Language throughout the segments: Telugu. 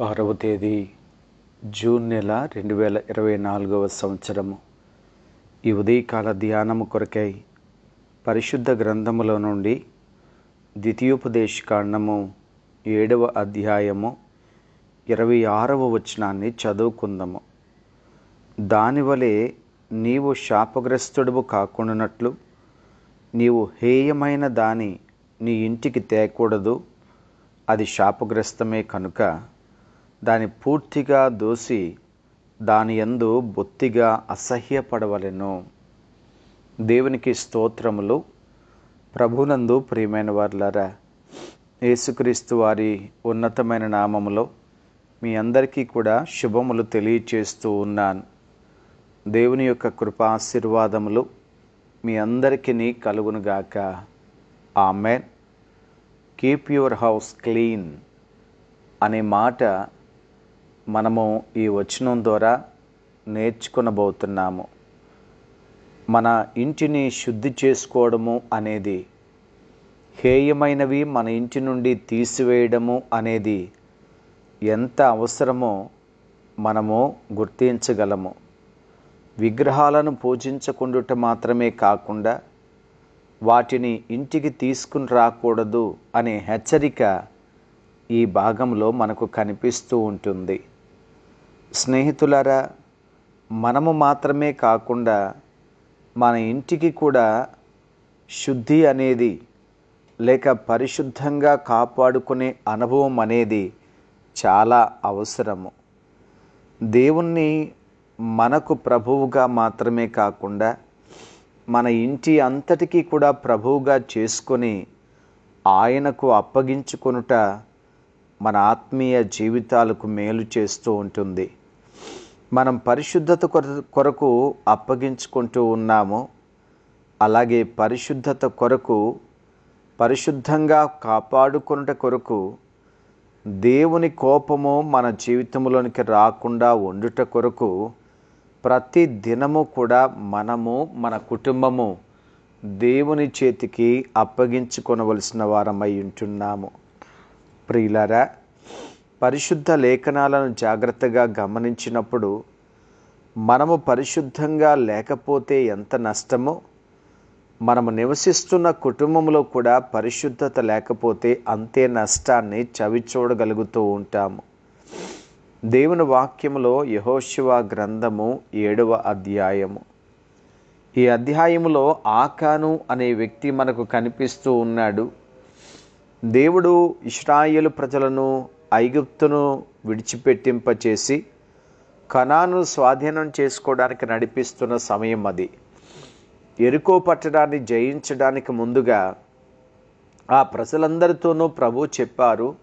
ఆరవ తేదీ జూన్ నెల రెండు వేల ఇరవై నాలుగవ సంవత్సరము. ఈ ఉదయకాల ధ్యానము కొరకై పరిశుద్ధ గ్రంథములో నుండి ద్వితీయోపదేశ కాండము ఏడవ అధ్యాయము ఇరవై ఆరవ వచనాన్ని చదువుకుందాము. దానివలే నీవు శాపగ్రస్తుడువు కాకుండానట్లు నీవు హేయమైన దాని నీ ఇంటికి తేకూడదు అది శాపగ్రస్తమే కనుక. దాని పూర్తిగా దోసి దాని యందు బొత్తిగా అసహ్యపడవలెను. దేవునికి స్తోత్రములు. ప్రభునందు ప్రియమైన వారులారా యేసుక్రీస్తు వారి ఉన్నతమైన నామములో మీ అందరికీ కూడా శుభములు తెలియచేస్తూ ఉన్నాను. దేవుని యొక్క కృపాశీర్వాదములు మీ అందరికీ కలుగునుగాక amen. Keep your house clean అనే మాట మనము ఈ వచనం ద్వారా నేర్చుకునబోతున్నాము. మన ఇంటిని శుద్ధి చేసుకోవడము అనేది హేయమైనవి మన ఇంటి నుండి తీసివేయడము అనేది ఎంత అవసరమో మనము గుర్తించగలము. విగ్రహాలను పూజించకుండుట మాత్రమే కాకుండా వాటిని ఇంటికి తీసుకుని రాకూడదు అనే హెచ్చరిక ఈ భాగంలో మనకు కనిపిస్తూ ఉంటుంది. స్నేహితులారా మనము మాత్రమే కాకుండా మన ఇంటికి కూడా శుద్ధి అనేది లేక పరిశుద్ధంగా కాపాడుకునే అనుభవం అనేది చాలా అవసరము. దేవుణ్ణి మనకు ప్రభువుగా మాత్రమే కాకుండా మన ఇంటి అంతటికీ కూడా ప్రభువుగా చేసుకొని ఆయనకు అప్పగించుకొనుట మన ఆత్మీయ జీవితాలకు మేలు చేస్తూ ఉంటుంది. మనం పరిశుద్ధత కొరకు అప్పగించుకుంటూ ఉన్నాము. అలాగే పరిశుద్ధత కొరకు పరిశుద్ధంగా కాపాడుకున్నట కొరకు దేవుని కోపము మన జీవితంలోనికి రాకుండా ఉండుట కొరకు ప్రతి దినము కూడా మనము మన కుటుంబము దేవుని చేతికి అప్పగించుకొనవలసిన వారమై ఉంటున్నాము. ప్రియులరా పరిశుద్ధ లేఖనాలను జాగ్రత్తగా గమనించినప్పుడు మనము పరిశుద్ధంగా లేకపోతే ఎంత నష్టమో మనము నివసిస్తున్న కుటుంబంలో కూడా పరిశుద్ధత లేకపోతే అంతే నష్టాన్ని చవిచూడగలుగుతూ ఉంటాము. దేవుని వాక్యంలో యహోశివ గ్రంథము ఏడవ అధ్యాయము. ఈ అధ్యాయంలో ఆకాను అనే వ్యక్తి మనకు కనిపిస్తూ ఉన్నాడు. దేవుడు ఇస్రాయేలు ప్రజలను ఐగుప్తును విడిచిపెట్టింపచేసి కణాను స్వాధీనం చేసుకోవడానికి నడిపిస్తున్న సమయం అది. ఎరుకో పట్టడాన్ని జయించడానికి ముందుగా ఆ ప్రజలందరితోనూ ప్రభు చెప్పారు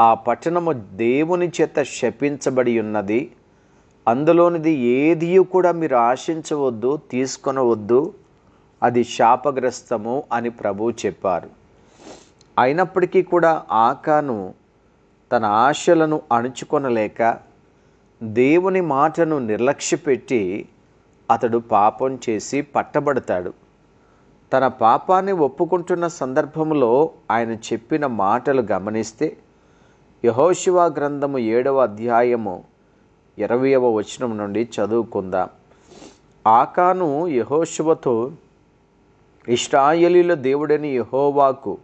ఆ పట్టణము దేవుని చేత శపించబడి ఉన్నది అందులోనిది ఏది కూడా మీరు ఆశించవద్దు తీసుకొనవద్దు అది శాపగ్రస్తము అని ప్రభు చెప్పారు. అయినప్పటికీ కూడా ఆకాను తన ఆశలను అణుచుకొనలేక దేవుని మాటను నిర్లక్ష్యపెట్టి అతడు పాపం చేసి పట్టబడతాడు. తన పాపాన్ని ఒప్పుకుంటున్న సందర్భంలో ఆయన చెప్పిన మాటలు గమనిస్తే యహోశివ గ్రంథము ఏడవ అధ్యాయము ఇరవయవ వచనం నుండి చదువుకుందాం. ఆకాను యహోశివతో ఇష్టాయలీల దేవుడని యహోవాకు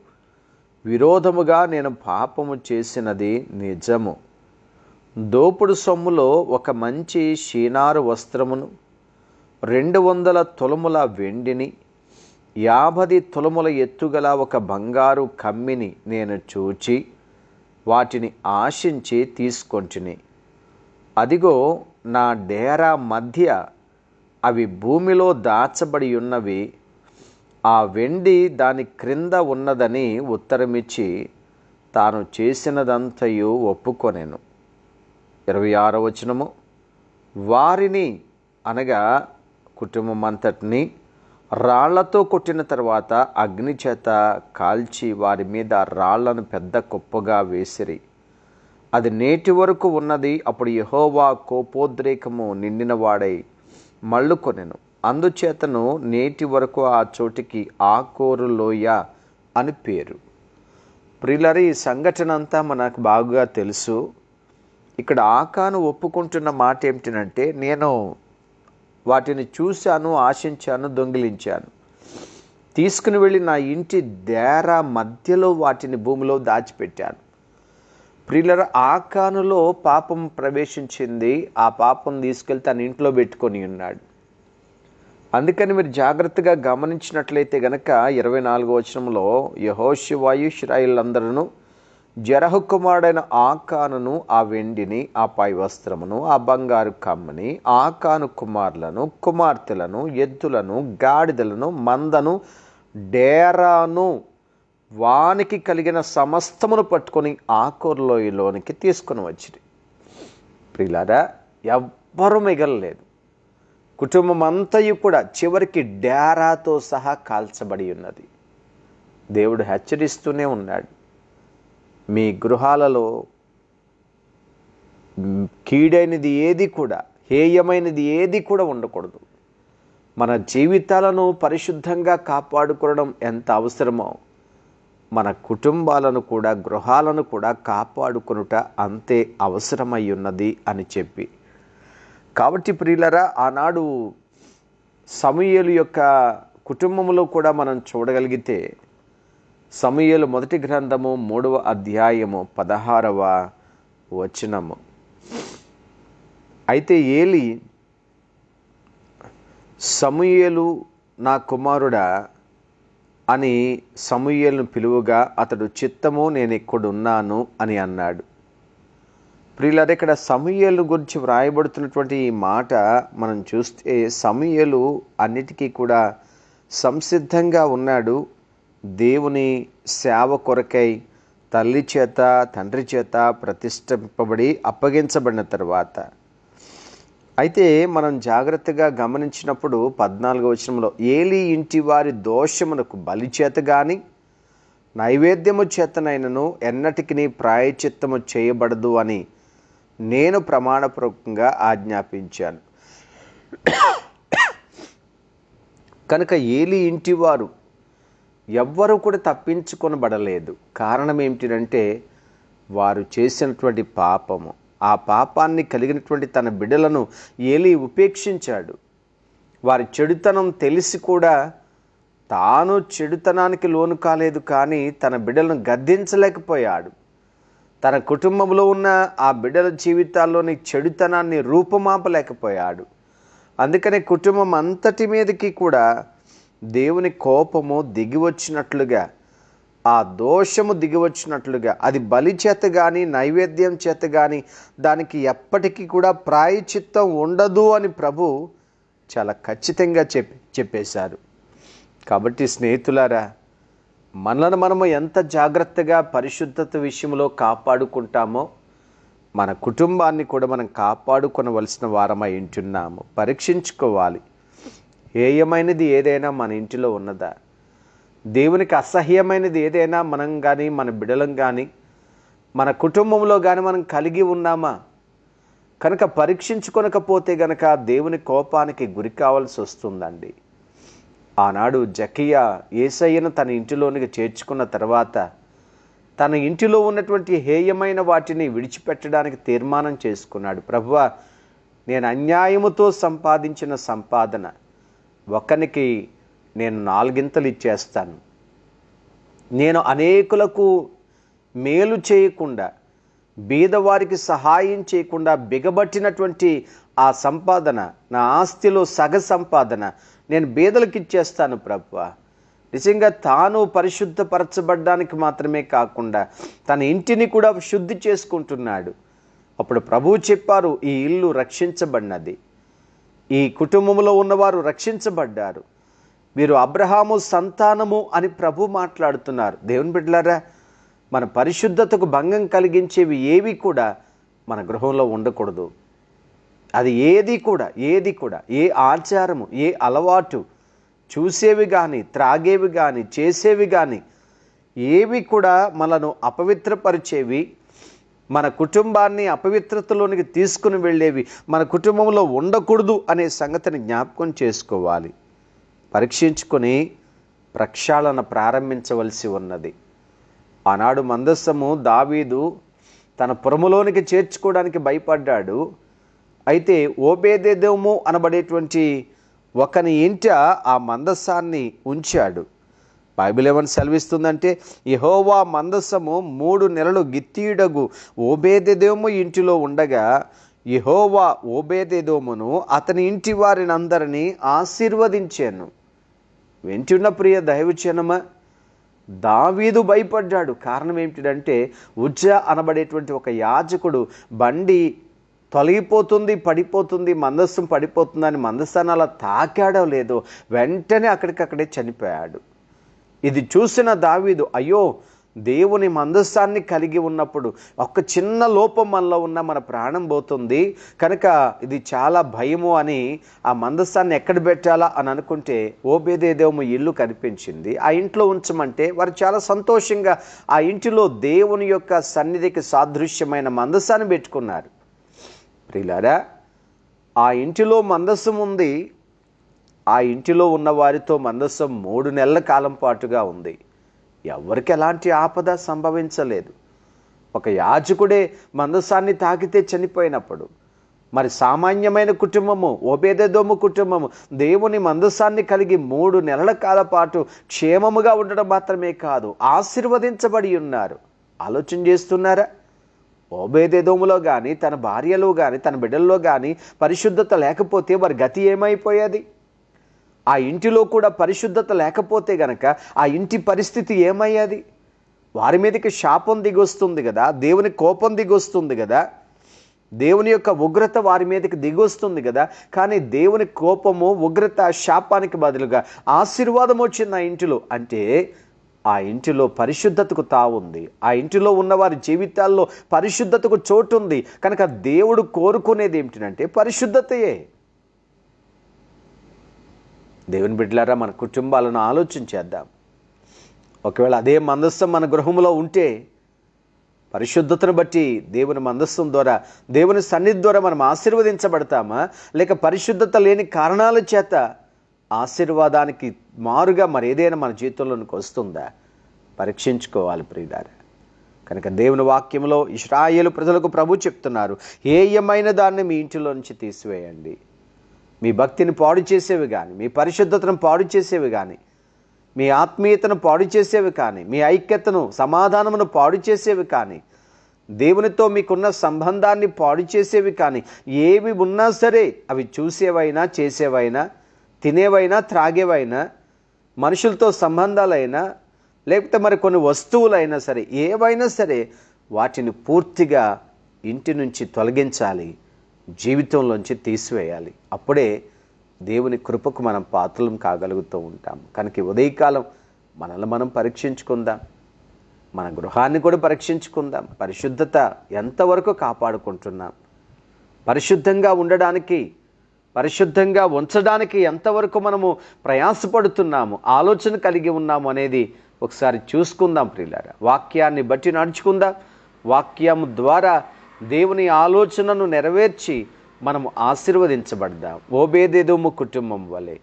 విరోధముగా నేను పాపము చేసినది నిజము. దోపుడు సొమ్ములో ఒక మంచి షీనారు వస్త్రమును రెండు వందల తులముల వెండిని యాభది తులముల ఎత్తుగల ఒక బంగారు కమ్మిని నేను చూచి వాటిని ఆశించి తీసుకొంటిని. అదిగో నా డేరా మధ్య అవి భూమిలో దాచబడి ఉన్నవి ఆ వెండి దాని క్రింద ఉన్నదని ఉత్తరమిచ్చి తాను చేసినదంతయు ఒప్పుకొనెను. ఇరవై ఆరో వచనము. వారిని అనగా కుటుంబం అంతటిని రాళ్ళతో కొట్టిన తర్వాత అగ్ని చేత కాల్చి వారి మీద రాళ్ళను పెద్ద కుప్పగా వేసిరి. అది నేటి వరకు ఉన్నది అప్పుడు యహోవా కోపోద్రేకము నిండినవాడై మళ్ళుకొనెను. అందుచేతను నేటి వరకు ఆ చోటికి ఆకోరు లోయ అని పేరు. ప్రిలరి ఈ సంఘటన అంతా మనకు బాగా తెలుసు. ఇక్కడ ఆకాను ఒప్పుకుంటున్న మాట ఏమిటంటే నేను వాటిని చూశాను ఆశించాను దొంగిలించాను. తీసుకుని వెళ్ళి నా ఇంటి దేర మధ్యలో వాటిని భూమిలో దాచిపెట్టాను. ప్రియులర ఆకానులో పాపం ప్రవేశించింది. ఆ పాపం తీసుకెళ్ళి తన ఇంట్లో పెట్టుకొని ఉన్నాడు. అందుకని మీరు జాగ్రత్తగా గమనించినట్లయితే గనక ఇరవై నాలుగో వచనంలో యహోశివాయు ఇస్రాయిలందరూ జరహు కుమారుడైన ఆకానును ఆ వెండిని ఆ పై వస్త్రమును ఆ బంగారు కమ్మని ఆకాను కుమారులను కుమార్తెలను ఎద్దులను గాడిదలను మందను డేరాను వానికి కలిగిన సమస్తమును పట్టుకొని ఆకూరలోయలోనికి తీసుకొని వచ్చింది ప్రిలారా ఎవ్వరూ మిగలలేదు. కుటుంబం అంతయు కూడా చివరికి డేరాతో సహా కాల్చబడి ఉన్నది. దేవుడు హెచ్చరిస్తూనే ఉన్నాడు. మీ గృహాలలో కీడైనది ఏది కూడా హేయమైనది ఏది కూడా ఉండకూడదు. మన జీవితాలను పరిశుద్ధంగా కాపాడుకోవడం ఎంత అవసరమో మన కుటుంబాలను కూడా గృహాలను కూడా కాపాడుకొనుట అంతే అవసరమై ఉన్నది అని చెప్పి కాబట్టి ప్రియులరా ఆనాడు సమూయేలు యొక్క కుటుంబంలో కూడా మనం చూడగలిగితే సమూయేలు మొదటి గ్రంథము మూడవ అధ్యాయము పదహారవ వచనము. అయితే ఏలి సమూయేలు నా కుమారుడా అని సమూయేలును పిలువగా అతడు చిత్తము నేను ఇక్కడున్నాను అని అన్నాడు. ప్రియులారా ఇక్కడ సమయలు గురించి వ్రాయబడుతున్నటువంటి ఈ మాట మనం చూస్తే సమూయేలు అన్నిటికీ కూడా సంసిద్ధంగా ఉన్నాడు. దేవుని సేవ కొరకై తల్లి చేత తండ్రి చేత ప్రతిష్ఠింపబడి అప్పగించబడిన తర్వాత. అయితే మనం జాగ్రత్తగా గమనించినప్పుడు పద్నాలుగో వచనంలో ఏలి ఇంటి వారి దోషమునకు బలి చేత కానీ నైవేద్యము చేతనైనను ఎన్నటికి ప్రాయచిత్తము చేయబడదు అని నేను ప్రమాణపూర్వకంగా ఆజ్ఞాపించాను. కనుక ఏలి ఇంటివారు ఎవ్వరూ కూడా తప్పించుకొనబడలేదు. కారణం ఏమిటంటే వారు చేసినటువంటి పాపము ఆ పాపాన్ని కలిగినటువంటి తన బిడ్డలను ఏలి ఉపేక్షించాడు. వారి చెడుతనం తెలిసి కూడా తాను చెడుతనానికి లోను కాలేదు కానీ తన బిడ్డలను గద్దించలేకపోయాడు. తన కుటుంబంలో ఉన్న ఆ బిడ్డల జీవితాల్లోని చెడుతనాన్ని రూపుమాపలేకపోయాడు. అందుకనే కుటుంబం అంతటి మీదకి కూడా దేవుని కోపము దిగివచ్చినట్లుగా ఆ దోషము దిగివచ్చినట్లుగా అది బలి చేత కానీ నైవేద్యం చేత కానీ దానికి ఎప్పటికీ కూడా ప్రాయచిత్తం ఉండదు అని ప్రభు చాలా ఖచ్చితంగా చెప్పి చెప్పేశారు. కాబట్టి స్నేహితులారా మనలను మనము ఎంత జాగ్రత్తగా పరిశుద్ధత విషయంలో కాపాడుకుంటామో మన కుటుంబాన్ని కూడా మనం కాపాడుకొనవలసిన వారమై ఉంటున్నాము. పరీక్షించుకోవాలి. ఏయమైనది ఏదైనా మన ఇంటిలో ఉన్నదా? దేవునికి అసహ్యమైనది ఏదైనా మనం కానీ మన బిడలం కానీ మన కుటుంబంలో కానీ మనం కలిగి ఉన్నామా? కనుక పరీక్షించుకొనకపోతే గనక దేవుని కోపానికి గురి కావాల్సి వస్తుందండి. ఆనాడు జకియా ఏసయ్యను తన ఇంటిలోనికి చేర్చుకున్న తర్వాత తన ఇంటిలో ఉన్నటువంటి హేయమైన వాటిని విడిచిపెట్టడానికి తీర్మానం చేసుకున్నాడు. ప్రభువ నేను అన్యాయముతో సంపాదించిన సంపాదన ఒకనికి నేను నాలుగింతలు ఇచ్చేస్తాను. నేను అనేకులకు మేలు చేయకుండా బీదవారికి సహాయం చేయకుండా బిగబట్టినటువంటి ఆ సంపాదన నా ఆస్తిలో సగ సంపాదన నేను బీదలకు ఇచ్చేస్తాను ప్రభు నిజంగా తాను పరిశుద్ధపరచబడ్డానికి మాత్రమే కాకుండా తన ఇంటిని కూడా శుద్ధి చేసుకుంటున్నాడు. అప్పుడు ప్రభువు చెప్పారు ఈ ఇల్లు రక్షించబడినది. ఈ కుటుంబంలో ఉన్నవారు రక్షించబడ్డారు. వీరు అబ్రహాము సంతానము అని ప్రభు మాట్లాడుతున్నారు. దేవుని బిడ్డలారా మన పరిశుద్ధతకు భంగం కలిగించేవి ఏవి కూడా మన గృహంలో ఉండకూడదు. అది ఏది కూడా ఏది కూడా ఏ ఆచారము ఏ అలవాటు చూసేవి కానీ త్రాగేవి కానీ చేసేవి కానీ ఏవి కూడా మనను అపవిత్రపరిచేవి మన కుటుంబాన్ని అపవిత్రతలోనికి తీసుకుని వెళ్ళేవి మన కుటుంబంలో ఉండకూడదు అనే సంగతిని జ్ఞాపకం చేసుకోవాలి. పరీక్షించుకొని ప్రక్షాళన ప్రారంభించవలసి ఉన్నది. ఆనాడు మందస్సము దావీదు తన పురములోనికి చేర్చుకోవడానికి భయపడ్డాడు. అయితే ఓబేదేదోము అనబడేటువంటి ఒకని ఇంట ఆ మందస్సాన్ని ఉంచాడు. బైబిల్ ఏమని సెలవిస్తుందంటే యహోవా మందస్సము మూడు నెలలు గిత్తీయుడగు ఓబేదేదేము ఇంటిలో ఉండగా యెహోవా ఓబేదేదోమును అతని ఇంటి వారిని అందరినీ ఆశీర్వదించాను. వెంటున్న ప్రియ దైవచనమా దావీదు భయపడ్డాడు. కారణం ఏమిటంటే ఉజ్జ అనబడేటువంటి ఒక యాజకుడు బండి తొలగిపోతుంది పడిపోతుంది మందస్సు పడిపోతుందని మందస్సాన్ని అలా తాకాడో లేదో వెంటనే అక్కడికక్కడే చనిపోయాడు. ఇది చూసిన దావీదు అయ్యో దేవుని మందస్సాన్ని కలిగి ఉన్నప్పుడు ఒక చిన్న లోపం మనలో ఉన్న మన ప్రాణం పోతుంది. కనుక ఇది చాలా భయము అని ఆ మందస్సాన్ని ఎక్కడ పెట్టాలా అని అనుకుంటే ఓబేదేదేమో ఇల్లు కనిపించింది. ఆ ఇంట్లో ఉంచమంటే వారు చాలా సంతోషంగా ఆ ఇంటిలో దేవుని యొక్క సన్నిధికి సాదృశ్యమైన మందస్సాన్ని పెట్టుకున్నారు. ప్రిలారా ఆ ఇంటిలో మందస్సం ఉంది. ఆ ఇంటిలో ఉన్న వారితో మందస్సం మూడు నెలల కాలం పాటుగా ఉంది. ఎవరికి ఎలాంటి ఆపద సంభవించలేదు. ఒక యాజకుడే మందసాన్ని తాకితే చనిపోయినప్పుడు మరి సామాన్యమైన కుటుంబము ఓబేదోము కుటుంబము దేవుని మందస్సాన్ని కలిగి మూడు నెలల కాల పాటు క్షేమముగా ఉండడం మాత్రమే కాదు ఆశీర్వదించబడి ఉన్నారు. ఆలోచన చేస్తున్నారా? ఓబేదేదోములో కానీ తన భార్యలో కానీ తన బిడ్డల్లో కానీ పరిశుద్ధత లేకపోతే వారి గతి ఏమైపోయేది? ఆ ఇంటిలో కూడా పరిశుద్ధత లేకపోతే గనక ఆ ఇంటి పరిస్థితి ఏమయ్యేది? వారి మీదకి శాపం దిగొస్తుంది కదా దేవుని కోపం దిగొస్తుంది కదా దేవుని యొక్క ఉగ్రత వారి మీదకి దిగొస్తుంది కదా కానీ దేవుని కోపము ఉగ్రత శాపానికి బదులుగా ఆశీర్వాదం వచ్చింది ఆ ఇంటిలో. అంటే ఆ ఇంటిలో పరిశుద్ధతకు తావుంది. ఆ ఇంటిలో ఉన్నవారి జీవితాల్లో పరిశుద్ధతకు చోటు ఉంది. కనుక దేవుడు కోరుకునేది ఏమిటంటే పరిశుద్ధతయే. దేవుని బిడ్డలారా మన కుటుంబాలను ఆలోచించేద్దాం ఒకవేళ అదే మందస్థం మన గృహంలో ఉంటే పరిశుద్ధతను బట్టి దేవుని మందస్సం ద్వారా దేవుని సన్నిధి ద్వారా మనం ఆశీర్వదించబడతామా? లేక పరిశుద్ధత లేని కారణాల చేత ఆశీర్వాదానికి మారుగా మరి ఏదైనా మన జీవితంలోనికి వస్తుందా? పరీక్షించుకోవాలి ప్రియులారా. కనుక దేవుని వాక్యంలో ఇస్రాయేలు ప్రజలకు ప్రభు చెప్తున్నారు ఏయమైన దాన్ని మీ ఇంటిలో నుంచి తీసివేయండి. మీ భక్తిని పాడు చేసేవి కానీ మీ పరిశుద్ధతను పాడు చేసేవి కానీ మీ ఆత్మీయతను పాడు చేసేవి కానీ మీ ఐక్యతను సమాధానమును పాడు చేసేవి కానీ దేవునితో మీకున్న సంబంధాన్ని పాడు చేసేవి కానీ ఏవి ఉన్నా సరే అవి చూసేవైనా చేసేవైనా తినేవైనా త్రాగేవైనా మనుషులతో సంబంధాలైనా లేకపోతే మరి కొన్ని వస్తువులైనా సరే ఏవైనా సరే వాటిని పూర్తిగా ఇంటి నుంచి తొలగించాలి. జీవితంలోంచి తీసివేయాలి. అప్పుడే దేవుని కృపకు మనం పాత్రలం కాగలుగుతూ ఉంటాం. కనుక ఉదయకాలం మనల్ని మనం పరీక్షించుకుందాం. మన గృహాన్ని కూడా పరీక్షించుకుందాం. పరిశుద్ధత ఎంతవరకు కాపాడుకుంటున్నాం? పరిశుద్ధంగా ఉండడానికి పరిశుద్ధంగా ఉంచడానికి ఎంతవరకు మనము ప్రయాసపడుతున్నాము? ఆలోచన కలిగి ఉన్నాము అనేది ఒకసారి చూసుకుందాం ప్రియులారా. వాక్యాన్ని బట్టి నడుచుకుందాం. వాక్యం ద్వారా దేవుని ఆలోచనను నెరవేర్చి మనము ఆశీర్వదించబడదాం. ఓబేదేదోము కుటుంబం వలె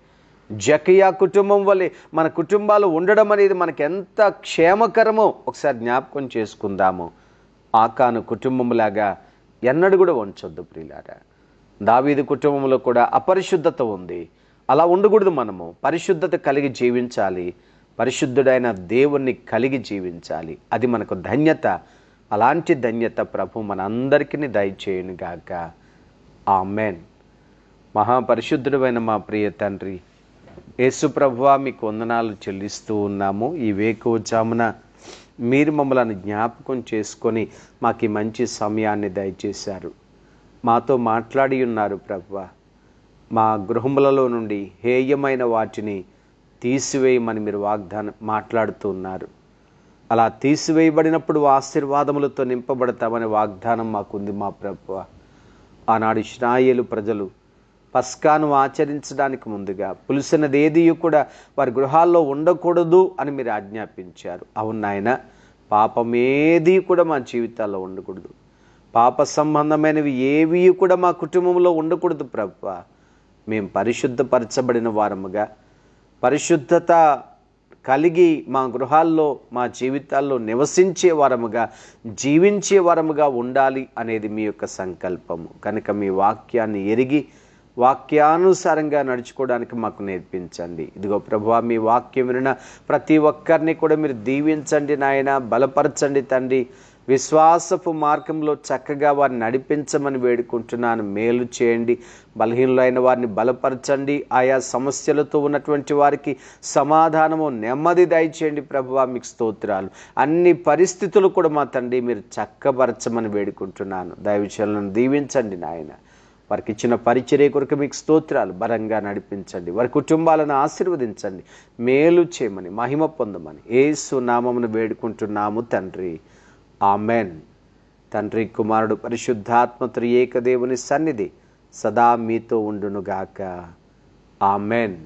జకియా కుటుంబం వలె మన కుటుంబాలు ఉండడం అనేది మనకు ఎంత క్షేమకరమో ఒకసారి జ్ఞాపకం చేసుకుందాము. ఆకాను కుటుంబంలాగా ఎన్నడూ కూడా ఉంచొద్దు ప్రియులారా. దావీది కుటుంబంలో కూడా అపరిశుద్ధత ఉంది. అలా ఉండకూడదు మనము. పరిశుద్ధత కలిగి జీవించాలి. పరిశుద్ధుడైన దేవుణ్ణి కలిగి జీవించాలి. అది మనకు ధన్యత. అలాంటి ధన్యత ప్రభు మనందరికీ దయచేయునుగాక. ఆమెన్. మహాపరిశుద్ధుడైన మా ప్రియ తండ్రి యేసు ప్రభువా మీకు వందనాలు చెల్లిస్తూ ఉన్నాము. ఈ వేకోజామున మీరు మమ్మల్ని జ్ఞాపకం చేసుకొని మాకు ఈ మంచి సమయాన్ని దయచేశారు. మాతో మాట్లాడి ఉన్నారు ప్రభువ. మా గృహములలో నుండి హేయమైన వాటిని తీసివేయమని మీరు వాగ్దానం మాట్లాడుతూ ఉన్నారు. అలా తీసివేయబడినప్పుడు ఆశీర్వాదములతో నింపబడతామనే వాగ్దానం మాకుంది మా ప్రభువ. ఆనాడు ఇష్రాయేలు ప్రజలు పస్కాను ఆచరించడానికి ముందుగా పులిసినది ఏది కూడా వారి గృహాల్లో ఉండకూడదు అని మీరు ఆజ్ఞాపించారు. అవును నాయన పాపం ఏది కూడా మా జీవితాల్లో ఉండకూడదు. పాప సంబంధమైనవి ఏవి కూడా మా కుటుంబంలో ఉండకూడదు ప్రభు మేము పరిశుద్ధపరచబడిన వారముగా పరిశుద్ధత కలిగి మా గృహాల్లో మా జీవితాల్లో నివసించే వారముగా జీవించే వారముగా ఉండాలి అనేది మీ యొక్క సంకల్పము. కనుక మీ వాక్యాన్ని ఎరిగి వాక్యానుసారంగా నడుచుకోవడానికి మాకు నేర్పించండి. ఇదిగో ప్రభు మీ వాక్యం విన ప్రతి ఒక్కరిని కూడా మీరు దీవించండి నాయన బలపరచండి తండ్రి. విశ్వాసపు మార్గంలో చక్కగా వారిని నడిపించమని వేడుకుంటున్నాను. మేలు చేయండి. బలహీనులైన వారిని బలపరచండి. ఆయా సమస్యలతో ఉన్నటువంటి వారికి సమాధానము నెమ్మది దయచేయండి ప్రభువా మీకు స్తోత్రాలు. అన్ని పరిస్థితులు కూడా మా తండ్రి మీరు చక్కబరచమని వేడుకుంటున్నాను. దయవిషయాలను దీవించండి నాయన. వారికి ఇచ్చిన పరిచర్య కొరకు మీకు స్తోత్రాలు. బలంగా నడిపించండి. వారి కుటుంబాలను ఆశీర్వదించండి. మేలు చేయమని మహిమ పొందమని. ఏసు నామమును వేడుకుంటున్నాము తండ్రి. ఆమెన్. తండ్రి కుమారుడు పరిశుద్ధాత్మ త్రియేక దేవుని సన్నిధి సదా మీతో ఉండునుగాక. ఆమెన్.